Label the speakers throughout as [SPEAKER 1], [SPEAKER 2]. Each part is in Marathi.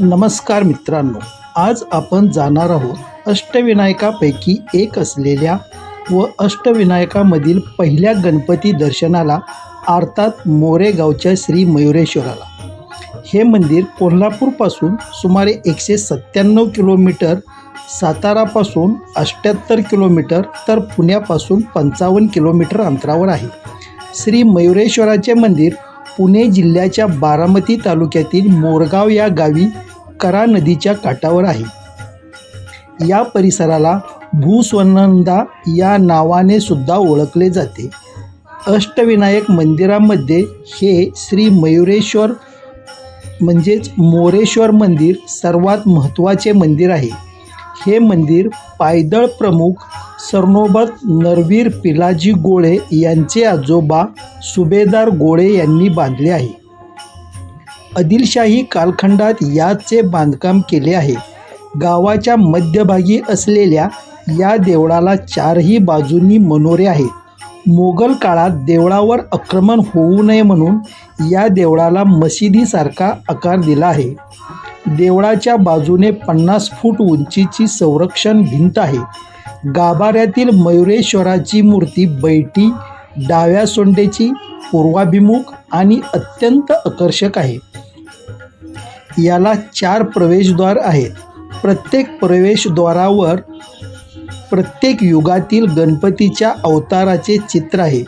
[SPEAKER 1] नमस्कार मित्रांनो आज आपण जाणार आहोत अष्टविनायकापैकी एक असलेल्या व अष्टविनायकामधील पहिल्या गणपती दर्शनाला अर्थात मोरेगावच्या श्री मयुरेश्वराला. हे मंदिर कोल्हापूरपासून सुमारे एकशे सत्त्याण्णव किलोमीटर सातारापासून अष्ट्याहत्तर किलोमीटर तर पुण्यापासून पंचावन्न किलोमीटर अंतरावर आहे. श्री मयुरेश्वराचे मंदिर पुणे जिल्ह्याच्या बारामती तालुक्यातील मोरगाव या गावी करा नदीच्या काठावर आहे. या परिसराला भूस्वनंदा या नावाने सुद्धा ओळखले जाते. अष्टविनायक मंदिरामध्ये हे श्री मयुरेश्वर म्हणजेच मोरेश्वर मंदिर सर्वात महत्त्वाचे मंदिर आहे. हे मंदिर पायदळ प्रमुख सरनोबत नरवीर पिलाजी गोळे यांचे आजोबा सुभेदार गोळे यांनी बांधले आहे. आदिलशाही कालखंडात याचे बांधकाम केले आहे. गावाच्या मध्यभागी असलेल्या या देवळाला चारही बाजूंनी मनोरे आहेत मोगल काळात देवळावर आक्रमण होऊ नये म्हणून या देवळाला मशिदीसारखा आकार दिला आहे. देवळाच्या बाजूने पन्नास फूट उंचीची संरक्षण भिंत आहे. गाभाऱ्यातील मयुरेश्वराची मूर्ती बैठी डाव्या सोंडेची पूर्वाभिमुख आणि अत्यंत आकर्षक आहे. याला चार प्रवेशद्वार आहेत. प्रत्येक प्रवेशद्वारावर प्रत्येक युगातील गणपतीच्या अवताराचे चित्र आहे.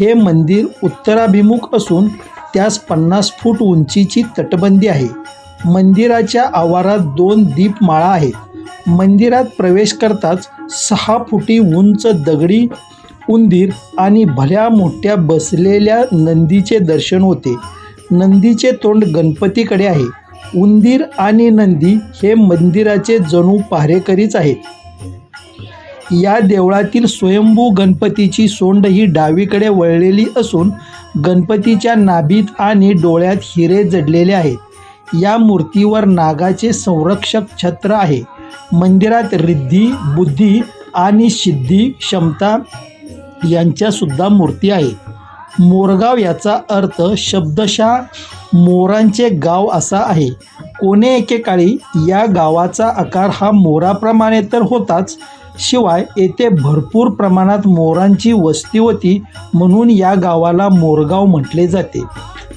[SPEAKER 1] हे मंदिर उत्तराभिमुख असून त्यास पन्नास फूट उंचीची तटबंदी आहे. मंदिराच्या आवारात दोन दीपमाळा आहेत. मंदिरात प्रवेश करताच सहा फुटी उंच दगडी उंदीर आणि भल्या मोठ्या बसलेल्या नंदीचे दर्शन होते. नंदीचे तोंड गणपतीकडे आहे. उंदीर आणि नंदी हे मंदिराचे जणू पहारेकरीच आहेत. या देवळातील स्वयंभू गणपतीची सोंड ही डावीकडे वळलेली असून गणपतीच्या नाभीत आणि डोळ्यात हिरे जडलेले आहेत. या मूर्तीवर नागाचे संरक्षक छत्र आहे. मंदिरात रिद्धी बुद्धी आणि सिद्धी क्षमता यांच्यासुद्धा मूर्ती आहे. मोरगाव याचा अर्थ शब्दशः मोरांचे गाव असा आहे. कोणे एकेकाळी या गावाचा आकार हा मोराप्रमाणे तर होताच. शिवाय येथे भरपूर प्रमाणात मोरांची वस्ती होती म्हणून या गावाला मोरगाव म्हटले जाते.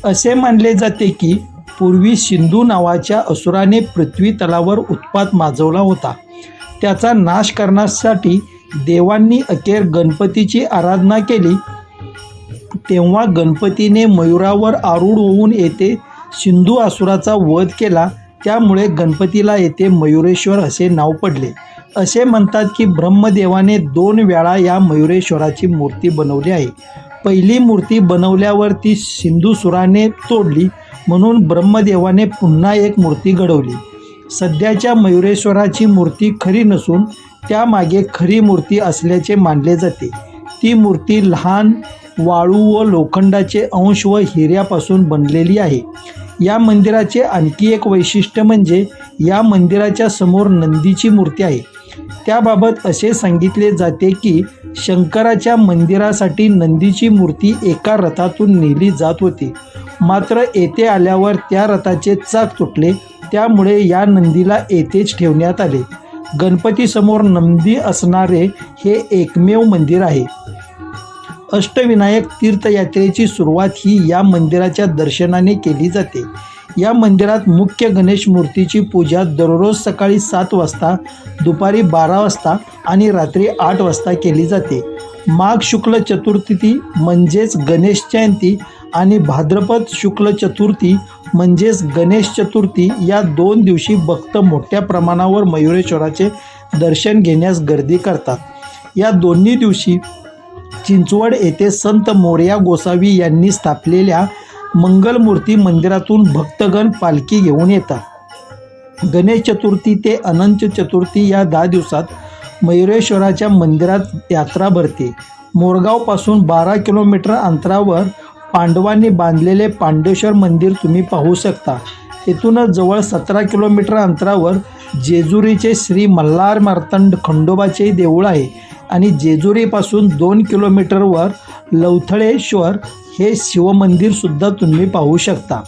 [SPEAKER 1] असे मानले जाते की पूर्वी सिंधू नावाच्या असुराने पृथ्वी तलावर उत्पात माजवला होता. त्याचा नाश करण्यासाठी देवांनी अखेर गणपतीची आराधना केली. तेव्हा गणपतीने मयुरावर आरूढ होऊन येथे सिंधू असुराचा वध केला. त्यामुळे गणपतीला येथे मयुरेश्वर असे नाव पडले. असे म्हणतात की ब्रह्मदेवाने दोन वेळा या मयुरेश्वराची मूर्ती बनवली आहे. पहिली मूर्ती बनवल्यावर ती सिंधुसुराने तोडली म्हणून ब्रह्मदेवाने पुन्हा एक मूर्ती घडवली. सध्याच्या मयुरेश्वराची मूर्ती खरी नसून त्यामागे खरी मूर्ती असल्याचे मानले जाते. ती मूर्ती लहान वाळू व लोखंडाचे अंश व हिऱ्यापासून बनलेली आहे. या मंदिराचे आणखी एक वैशिष्ट्य म्हणजे या मंदिराच्या समोर नंदीची मूर्ती आहे. त्याबाबत असे सांगितले जाते की शंकराच्या मंदिरासाठी नंदीची मूर्ती एका रथातून नेली जात होती. मात्र येथे आल्यावर त्या रथाचे चाक तुटले. त्यामुळे या नंदीला येथेच ठेवण्यात आले. गणपतीसमोर नंदी असणारे हे एकमेव मंदिर आहे. अष्टविनायक तीर्थयात्रेची सुरुवात ही या मंदिराच्या दर्शनाने केली जाते. या मंदिरात मुख्य गणेश मूर्तीची पूजा दररोज सकाळी सात वाजता दुपारी बारा वाजता आणि रात्री आठ वाजता केली जाते. माघ शुक्ल चतुर्थी म्हणजेच गणेश जयंती आणि भाद्रपद शुक्ल चतुर्थी म्हणजेच गणेश चतुर्थी या दोन दिवशी भक्त मोठ्या प्रमाणावर मयुरेश्वराचे दर्शन घेण्यास गर्दी करतात. या दोन्ही दिवशी चिंचवड येथे संत मोरया गोसावी यांनी स्थापलेल्या मंगलमूर्ती मंदिरातून भक्तगण पालखी घेऊन येतात. गणेश चतुर्थी ते अनंत चतुर्थी या दहा दिवसात मयुरेश्वराच्या मंदिरात यात्रा भरते. मोरगावपासून बारा किलोमीटर अंतरावर पांडवांनी बांधलेले पांडेश्वर मंदिर तुम्ही पाहू शकता. येथूनच जवळ सतरा किलोमीटर अंतरावर जेजुरीचे श्री मल्हार मार्तंड खंडोबाचे देऊळ आहे आणि जेजुरीपासून दोन किलोमीटरवर लवथळेश्वर हे शिवमंदिरसुद्धा तुम्ही पाहू शकता.